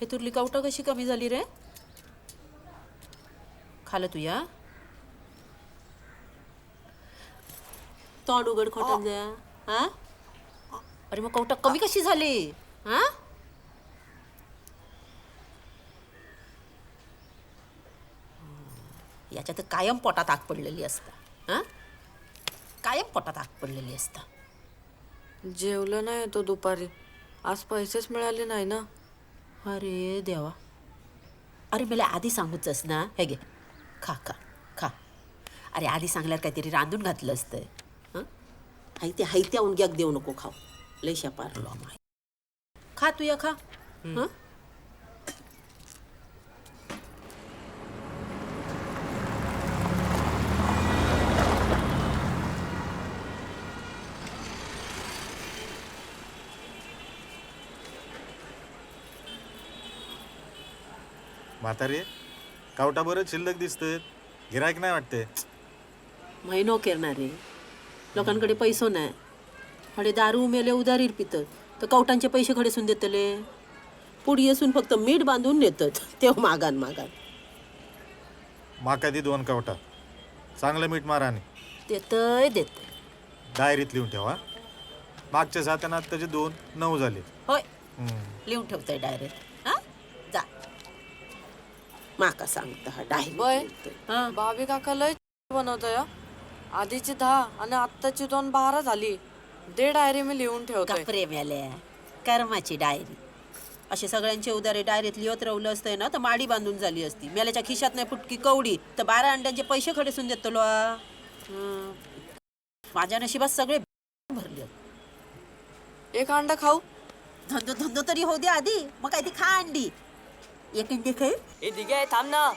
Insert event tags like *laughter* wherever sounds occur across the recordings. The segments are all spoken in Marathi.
हे तुरली कावटा कशी कमी झाली रे? खालं तुया तोंड उघड खोटून द्या हा? अरे मग कवटा कमी कशी झाली? हा? याच्यात कायम पोटात आग पडलेली असतं. हा? कायम पोटात आग पडलेली असतं. जेवलं नाही तो दुपारी. आज पैसेच मिळाले नाही ना? अरे देवा. अरे मला आधी सांगूच ना. हे घे. खा खा खा. अरे आधी सांगल्यावर काहीतरी रांधून घातलं असतं. हं? हायत्या हायत्या उणग्याक देऊ नको खाऊ. लयशा पारलो माय खा तू या खा. हं? म्हातारे कावटा बरं शिल्लक दिसतं गिरायक नाही वाटते महिनो करणारे लोकांकडे पैसो नाही. खडे दारू मेले उदारीर पितत. तर कवटांचे पैसे खडेसून देतले. पुढी असून फक्त मीठ बांधून नेतात. तेव्हा मागान मागान. माका दी दोन कावटा. चांगलं मीठ मारा आणि. देतय देतय. डायरीत लिहून ठेवा. मागच्या सातानात त्याचे दोन नऊ झाले. होय. हम्म. लिहून ठेवतोय डायरेक्ट माका सांगता हा बय. डायरेक्ट हा भाभी काका लय बनवतोय हं. आधीची दहा आणि आत्ताची दोन बारा झाली. दे डायरी मी लिहून ठेवतोय. कपरे मेल्या कर्माची डायरी. असे सगळ्यांचे उदारे डायरीत लिहत राहिलं असतंय ना तर माडी बांधून झाली असती. मेल्याच्या खिशात नाही फुटकी कवडी. तर बारा अंड्यांचे पैसे खडेसून. हं. माझ्या नशिबात सगळे भरले एक अंडा खाऊ. धंदो धंदो तरी होऊ दे आधी. मग काय ती खा अंडी. ए थांब ना.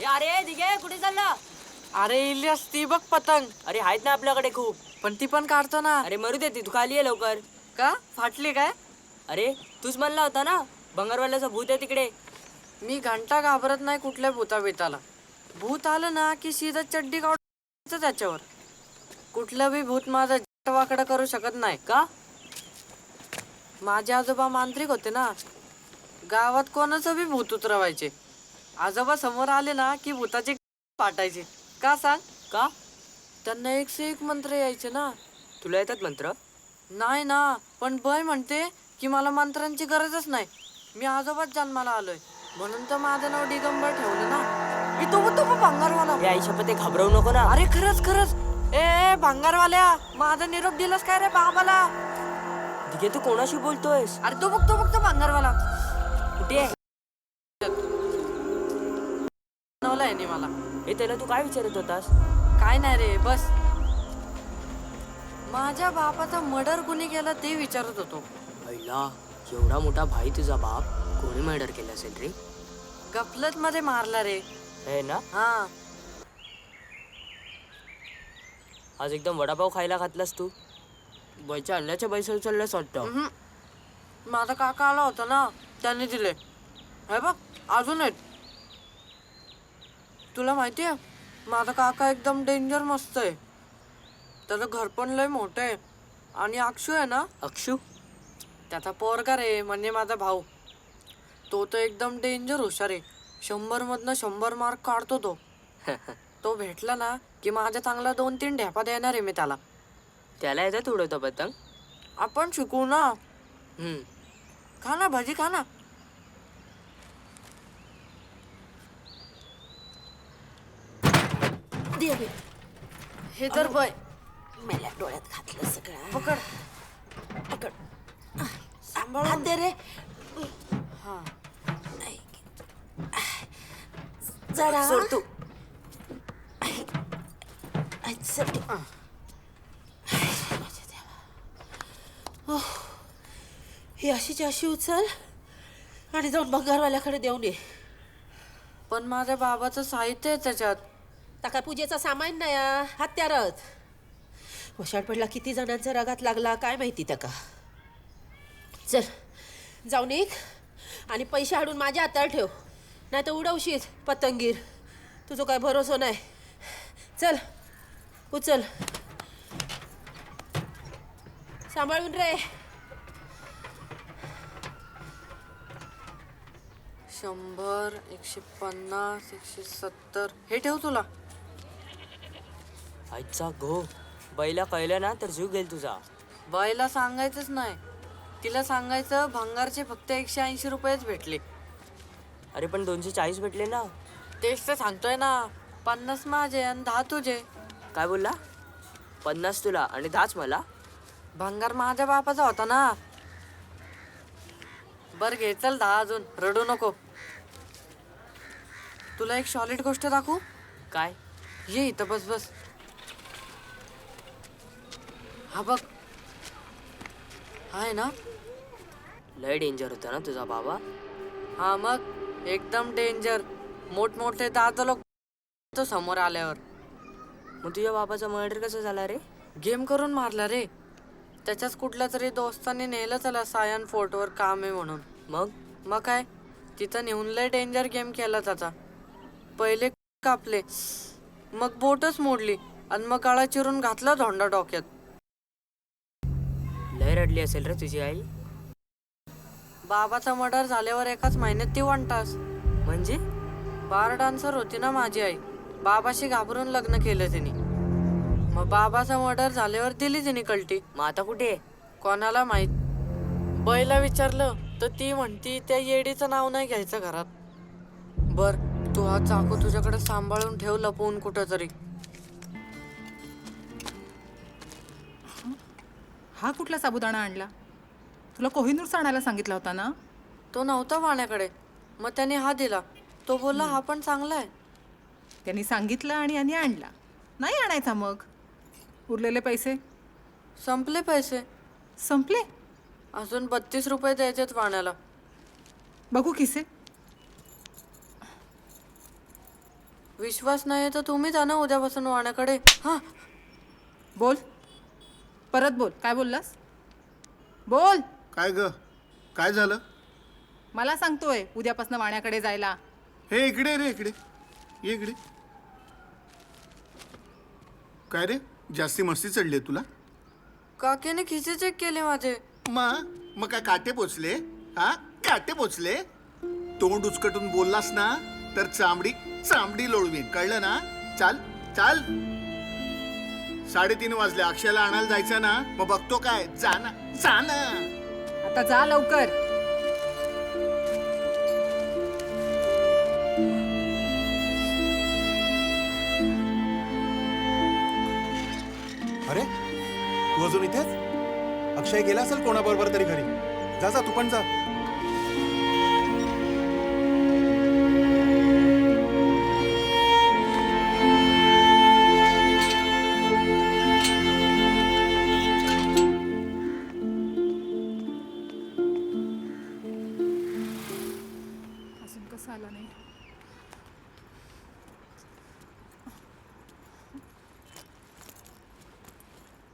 ए अरे दिगे कुठे चालला? अरे इलियास ती बघ पतंग. अरे आहेत ना आपल्याकडे खूप. पण ती पण काढतो ना. अरे मरू दे ती तू खाली ये लवकर. का? फाटली काय? अरे तूच म्हणला होता ना भंगारवाल्याचं भूत आहे तिकडे. मी घंटा घाबरत नाही कुठल्या भूता बेताला भूत आलं ना की सीधा चड्डी काढतो त्याच्यावर. कुठलं बी भूत माझा वाकडं करू शकत नाही. का? माझे आजोबा मांत्रिक होते ना. गावात कोणाचं बी भूत उतरवायचे. आजोबा समोर आले ना की भूताचे पाठायचे का सांग? का? त्यांना एक से एक मंत्र यायचे ना. तुला येतात मंत्र? नाही ना पण बय म्हणते की मला मंत्रांची गरजच नाही. मी आजोबाच जन्माला आलोय. म्हणून तर माझं नाव दिगंबर ठेवलं ना. मी तो तो भांगारवाला? ते घाबरवू नको ना. अरे खरंच खरंच. ए ए, भांगारवाल्या माझा निरोप दिलास काय रे बाबाला? दिगे तू कोणाशी बोलतोयस? अरे तो बघ तो बघ तो भांगारवाला. कुठे आहे? मला. हे त्याला तू काय विचारत होतास? काय नाही रे बस. माझ्या बापाचा मर्डर कुणी केला ते विचारत होतो. पहिला एवढा मोठा भाई तुझा बाप कोणी मर्डर केला असेल रे? गफलत मध्ये मारला रे. हे ना? हा. आज एकदम वडापाव खायला घातलास तू? बैच्या अंड्याच्या पैसे उचलल्यास वाटतं. उहुं. माझा काका आला होता ना त्याने दिले. हे बघ अजून आहेत. तुला माहिती आहे माझा काका एकदम डेंजर मस्त आहे. त्याचं घर पण लय मोठं आहे. आणि अक्षू आहे ना? अक्षू? त्याचा पोरगा रे म्हणजे माझा भाऊ. तो तर एकदम डेंजर हुशार आहे. शंभर मधनं शंभर मार्क काढतो तो. *laughs* तो भेटला ना की माझ्या चांगला दोन तीन ढेपा देणार आहे मी त्याला. त्याला येतात उडवता पतंग आपण शिकू ना. हम्म. खा ना भाजी खा ना. दे बे. हे तर बय मेल्या डोळ्यात घातलं सगळं. पकड. पकड. हात दे रे. हा. जरा. सोड तू. अच्छा. माझ्या देवा. ओह. ही अशीची अशी उचल आणि जाऊन बंगारवाल्याकडे देऊन ये. पण माझ्या बाबाचं साहित्य आहे त्याच्यात. ताका पूजेचा सामान नाही हा, हत्यारच. वशाड पडला किती जणांचा रगात लागला काय माहिती त्याका. चल जाऊन एक आणि पैसे हाडून माझ्या हातावर ठेव. नाही तर उडवशील पतंगीर. तुझं काय भरोसा नाही. चल उचल. सांभाळून रे. शंभर एकशे पन्नास एकशे सत्तर. हे ठेव तुला. आईचा घो बैला कळलं ना तर जीव घेईल तुझा. बाईला सांगायचंच नाही. तिला सांगायचं भंगारचे फक्त एकशे ऐंशी रुपयेच भेटले. अरे पण दोनशे चाळीस भेटले ना. तेच तर सांगतोय ना. पन्नास माझे आणि दहा तुझे. काय बोलला? पन्नास तुला आणि दहाच मला? भंगार माझ्या बापाचा होता ना. बर घे चल दहा अजून रडू नको. तुला एक सॉलिड गोष्ट दाखवू? काय? ये इथं बस बस. हा बघ. आहे ना? लय डेंजर होता ना तुझा बाबा. हा मग एकदम डेंजर मोठमोठे दादा लोक तो समोर आल्यावर. मग तुझ्या बाबाचा मर्डर कसा झाला रे? गेम करून मारला रे. त्याच्याच कुठल्या तरी दोस्ताने नेलं त्याला सायन फोर्टवर काम आहे म्हणून. मग? मग काय? तिथं नेऊन लय डेंजर गेम केला त्याचा पहिले कापले. मग बोटच मोडली आणि मग काळा चिरून घातला धोंडा डोक्यात. लय रडली असेल रे तुझी आई. बाबाचा मर्डर झाल्यावर एकाच महिन्यात ती वंटास म्हणजे? बार डान्सर होती ना माझी आई. बाबाशी घाबरून लग्न केलं तिने. मग बाबाचा मर्डर झाल्यावर दिली तिने कल्टी मग आता कुठे? कोणाला माहीत? बैला विचारलं तर ती म्हणती त्या येडीचं नाव नाही घ्यायचं घरात. बर तू हा चाकू तुझ्याकडे सांभाळून ठेव लपवून कुठं तरी. हा कुठला साबुदाणा आणला? तुला कोहिनूर आणायला सांगितला होता ना? तो नव्हता वाण्याकडे. मग त्याने हा दिला. तो बोलला हा पण चांगला आहे. त्यांनी सांगितलं आणि यांनी आणला. नाही आणायचा मग? उरलेले पैसे? संपले पैसे. संपले? अजून बत्तीस रुपये द्यायचेत वाण्याला. बघू किसे. विश्वास नाही तर तुम्ही जा ना उद्यापासून वाण्याकडे. हा. बोल. परत बोल. काय बोललास? बोल. काय ग? काय झालं? मला सांगतोय उद्यापासून वाण्याकडे जायला. हे इकडे रे इकडे. ये इकडे. काय रे? जास्ती मस्ती चढली तुला? काकीने खिसे चेक केले माझे. मा मग काय काटे पोचले? हा? काटे पोचले? तोंड उचकटून बोललास ना तर चांबडी चांबडी लोळवीन. कळलं ना? चाल चाल. साडेतीन वाजले. अक्षयाला आणायला जायचं ना? मग बघतो काय. जा ना जा ना. आता जा लवकर. अजून इथेच? अक्षय गेला असेल कोणाबरोबर तरी घरी. जा जा तू पण जा. अजून कसं आला नाही?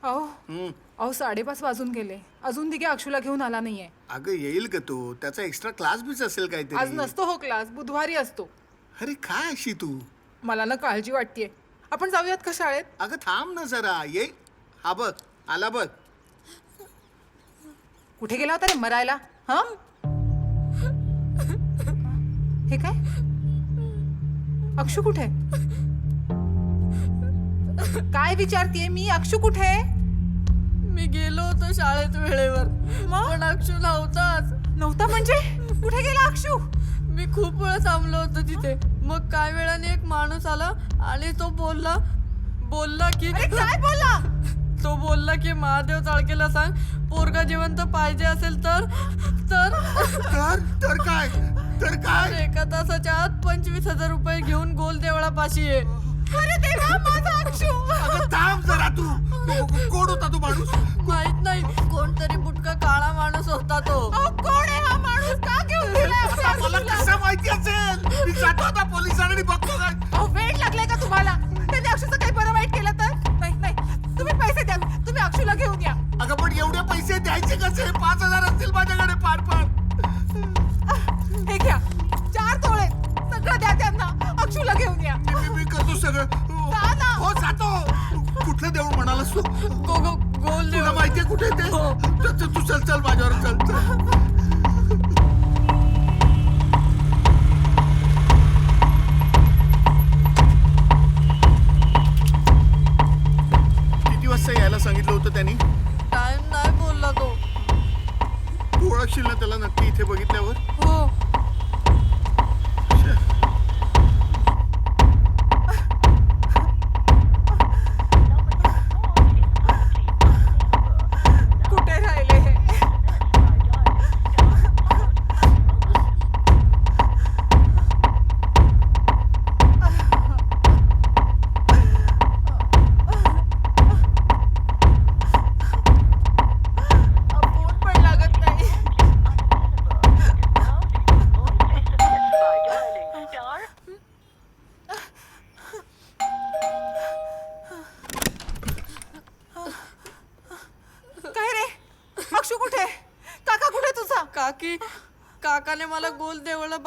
अहो. अहो साडेपाच वाजून गेले. अजून दिघे अक्षूला घेऊन आला नाहीये. अगं येईल का तो? त्याचा एक्स्ट्रा क्लास बीच असेल आज काहीतरी नसतो हो क्लास बुधवारी असतो. अरे काय अशी तू? मला ना काळजी वाटतेय. आपण जाऊयात का शाळेत? अगं थांब ना जरा. ये. हा बघ. आला बघ. कुठे गेला होता रे मरायला? हा? हे काय? अक्षू कुठे? काय विचारतीये मी? अक्षू कुठे? मी गेलो होतो शाळेत वेळेवर. मग? पण अक्षू नव्हताच. नव्हता म्हणजे? कुठे गेला अक्षू? मी खूप वेळ थांबलो होतो तिथे. मग काय वेळाने एक माणूस आला आणि तो बोलला बोलला की अरे काय बोलला? तो बोलला की महादेव चाळकेला सांग पोरगा जिवंत पाहिजे असेल तर तर तर तर काय? तर काय? एका तासाच्या आत पंचवीस हजार रुपये घेऊन गोल देवळापाशी ये. अरे देवा माझा अक्षू! अगं थांब जरा तू. कोण होता तू माणूस? माहीत नाही कोणतरी बुटका काळा माणूस होता तो. कोण आहे हा माणूस? का घेऊन आता मला? कसं माहिती असेल? मी जातो आता पोलिसांनी बघतो काय. अहो वेळ लागलाय का तुम्हाला? त्यांनी अक्षूचं काही बरं वाईट केलं तर? नाही नाही. तुम्ही पैसे द्या. तुम्ही अक्षूला घेऊन या. अगं पण एवढे पैसे द्यायचे कसे? पाच हजार कुठे ते? च- तू चल चल माझ्यावर चल.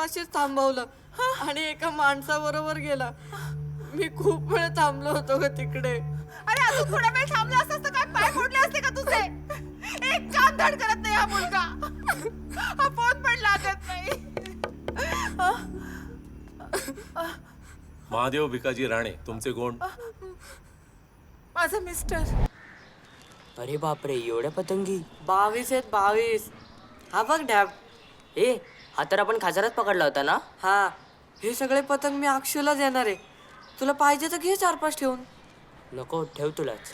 देवळापाशीच थांबवलं. आणि एका माणसाबरोबर गेला. मी खूप वेळ थांबलो होतो ग तिकडे. अरे अजून थोडा वेळ थांबला असतास तर काय पाय फोडले असते का तुझे? एक काम धड करत नाही हा मुलगा. हा फोन पण लागत नाही. महादेव भिकाजी राणे तुमचे कोण? माझं मिस्टर. अरे बापरे एवढ्या पतंगी. बावीस आहेत बावीस. हा बघ डॅब ए हा तर आपण खाजारात पकडला होता ना? हा. हे सगळे पतंग मी अक्षूला देणार आहे. तुला पाहिजे तर घे चार पाच ठेवून. नको ठेव तुलाच.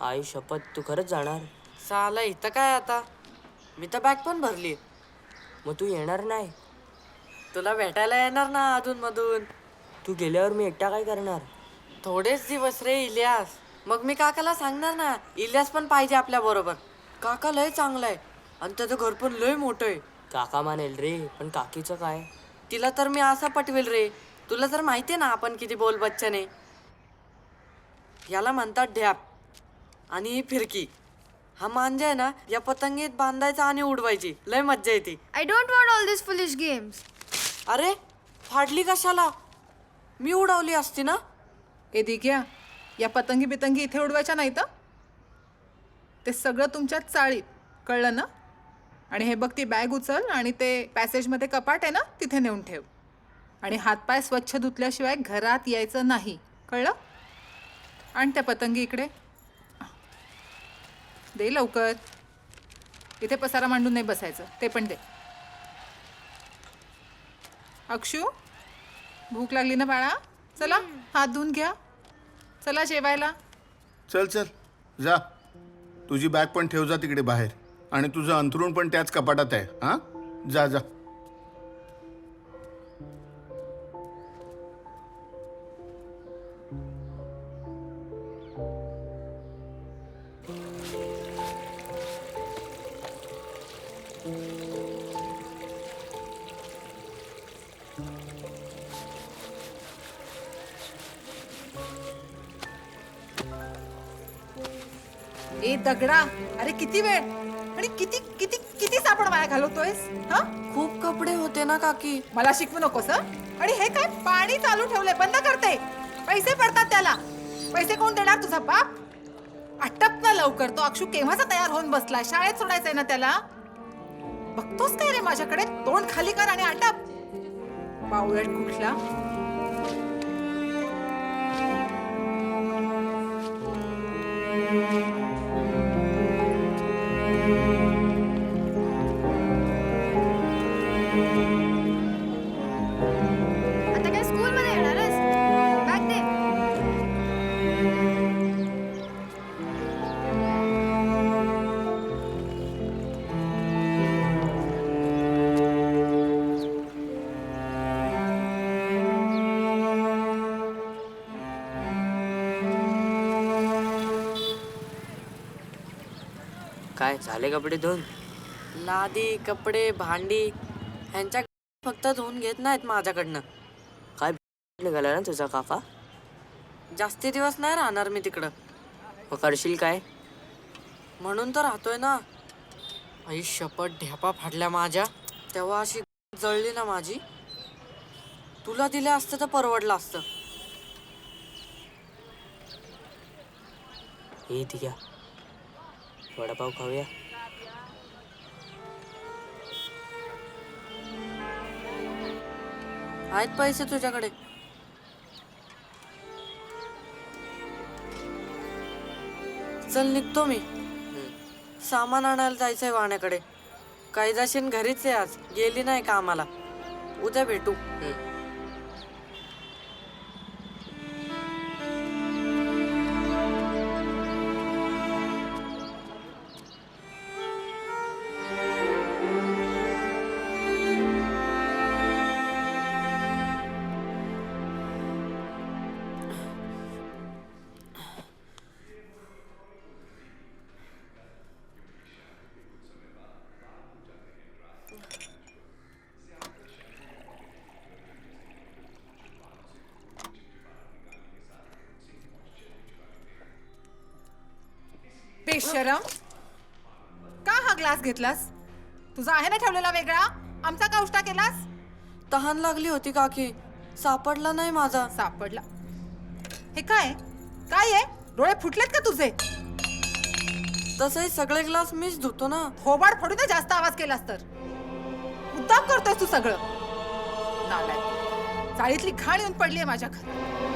आई शपथ तू खरंच जाणार? साला इथं काय आता? मी तर बॅग पण भरली. मग तू येणार नाही? तुला भेटायला येणार ना अधून मधून तू गेल्यावर मी एकटा काय करणार? थोडेच दिवस रे इलियास. मग मी काकाला सांगणार ना इलियास पण पाहिजे आपल्या बरोबर. काका लय चांगला आहे आणि त्याचं घर पण लय मोठं आहे. काका मानेल रे पण काकीचं काय? तिला तर मी असा पटवेल रे. तुला तर माहिती आहे ना आपण किती बोल बच्चने. याला म्हणतात ढ्याप आणि ही फिरकी. हा मांजा आहे ना या पतंगीत बांधायचा आणि उडवायची. लय मज्जा येते. I don't want all these foolish games. अरे फाडली कशाला? मी उडवली असती ना? ए दिग्या या पतंगी बितंगी इथे उडवायच्या नाही तर ते सगळं तुमच्या चाळीत. कळलं ना? आणि हे बघ ती बॅग उचल आणि ते पॅसेजमध्ये कपाट आहे ना तिथे नेऊन ठेव. आणि हातपाय स्वच्छ धुतल्याशिवाय घरात यायचं नाही. कळलं? आण त्या पतंगी इकडे. दे लवकर. इथे पसारा मांडून नाही बसायचं. ते पण दे. अक्षू भूक लागली ना बाळा? चला हात धुवून घ्या. चला जेवायला. चल चल. जा. तुझी बॅग पण ठेव जा तिकडे बाहेर. आणि तुझं अंथरूण पण त्याच कपाटात आहे हा? जा जा. ए दगडा अरे किती वेळ? घालवतोयस? हा? खूप कपडे होते ना काकी. मला शिकवू नकोस हं? आणि हे काय पाणी चालू ठेवलंय बंद करते. पैसे पडतात त्याला. पैसे कोण देणार तुझा बाप? आटप ना लवकर. तो अक्षू केव्हाचा तयार होऊन बसलाय? शाळेत सोडायचंय ना त्याला? बघतोस काय रे माझ्याकडे? तोंड खाली कर आणि आटप बावळट कुठला? काय झाले कपडे धुवून लादी कपडे भांडी ह्यांच्या फक्त धुवून घेत नाहीत माझ्याकडनं. काय निघाला ना तुझा काका? जास्ती दिवस नाही राहणार मी तिकडं. मग करशील काय? म्हणून तर राहतोय ना. आई शपथ ढ्यापा फाडल्या माझ्या. तेव्हा अशी जळली ना माझी. तुला दिलं असतं तर परवडलं असतं. हे आहे वडापाव खाऊया. आहेत पैसे तुझ्याकडे. चल निघतो मी. सामान आणायला जायचंय वाण्याकडे. कायदाशीन घरीच आहे आज. गेली नाही कामाला. उद्या भेटू. बेशरम का ग्लास घेतलास? तुझा आहे ना ठेवलेला वेगळा? आमचा का उष्टा केलास? तहान लागली होती काकी. सापडला नाही माझा. सापडला. हे काय? काय आहे डोळे फुटलेत का तुझे? तसंही सगळे ग्लास मीच धुतो ना. थोबाड फोडून जास्त आवाज केलास तर. मुद्दाम करतोय तू सगळं. चाळीतली घाण येऊन पडली आहे माझ्या घरी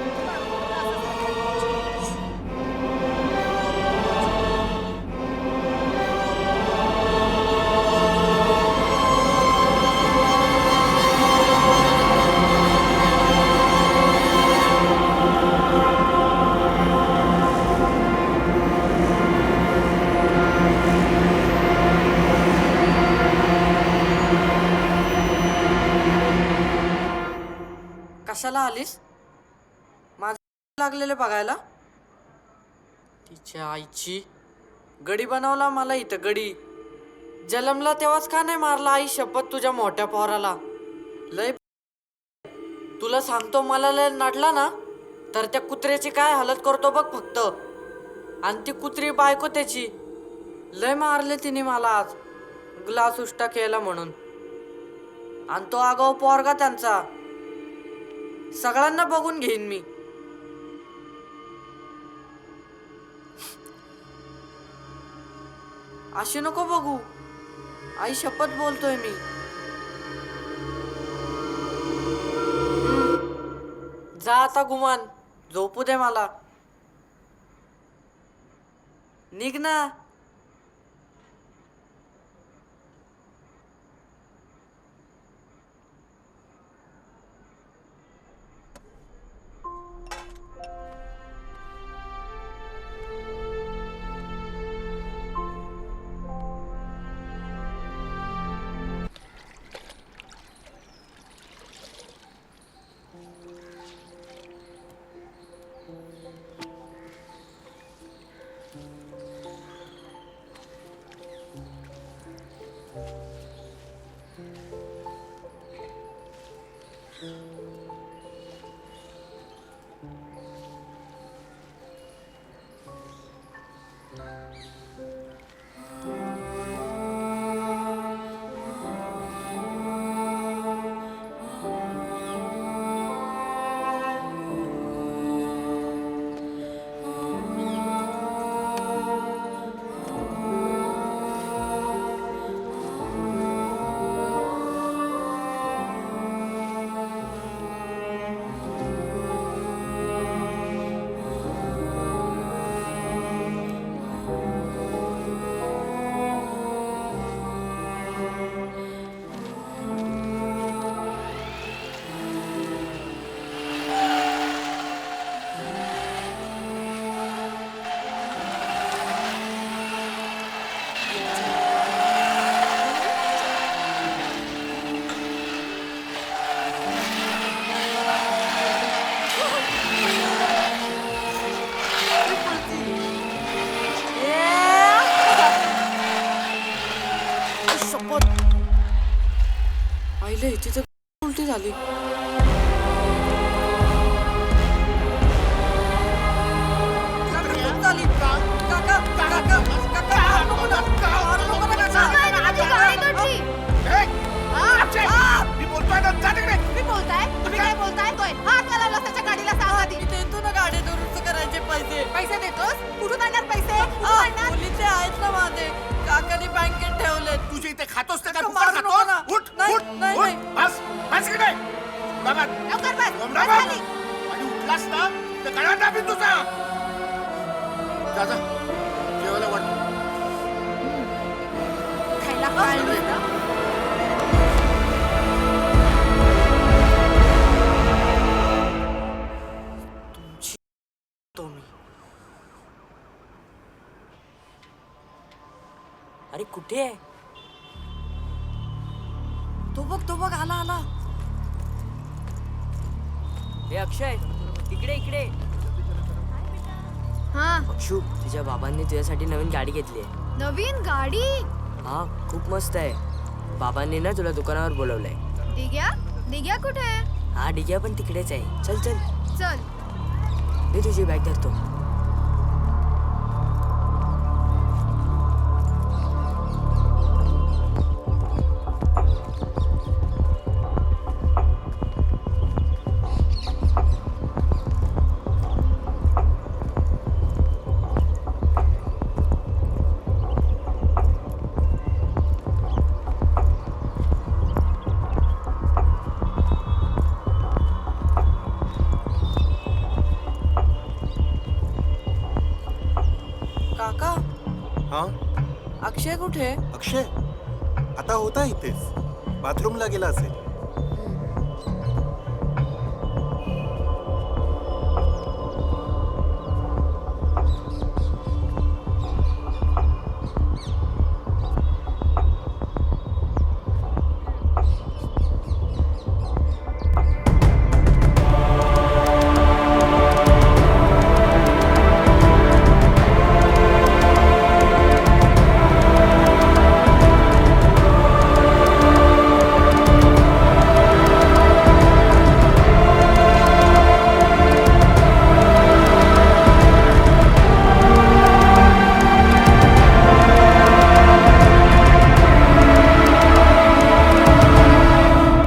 आलीस माझ लागलेले बघायला. तिच्या आईची. गडी बनवला मला इथं गडी. जलमला तेव्हाच का नाही मारला आई शपथ तुझ्या मोठ्या पोराला? लय तुला सांगतो मला लय नाटला ना तर त्या कुत्र्याची काय हालत करतो बघ फक्त. आणि ती कुत्री बायको त्याची. लय मारले तिने मला आज. ग्लास उष्टा केला म्हणून. आणि तो आगाव पोरगा त्यांचा. सगळ्यांना बघून घेईन मी. अशी नको बघू. आई शपथ बोलतोय मी. जा आता गुमान. झोपू दे मला. निघ ना. देतो ना गाडी दुरुस्त करायचे पैसे. पैसे देतोस? कुठून आणणार पैसे? आहेत ना माझे. काकाने बँकेत ठेवले तुझे इथे खातोस ते काय फुकट मारू नको ना. खातोस उठ नाही, उठ नाही, उठ. नाही. बस बस इकडे बाबा लवकर बस बघ. खाली. आणि उठलास ना तर गळा दाबीन तुझा. जा जा जेवायला वाट खायला काय कुठे आहे तो बघ तो बघ आला आला. हे अक्षय इकडे इकडे. हा. अक्षू तुझ्या बाबांनी तुझ्यासाठी नवीन गाडी घेतली आहे. नवीन गाडी? हा खूप मस्त आहे. बाबांनी ना तुला दुकानावर बोलवलंय. दिग्या दिग्या कुठे आहे? हा डिग्या पण तिकडेच आहे. चल चल. चल. मी तुझी बॅग धरतो. अक्षय आता होता इथेच. बाथरूमला गेला असेल.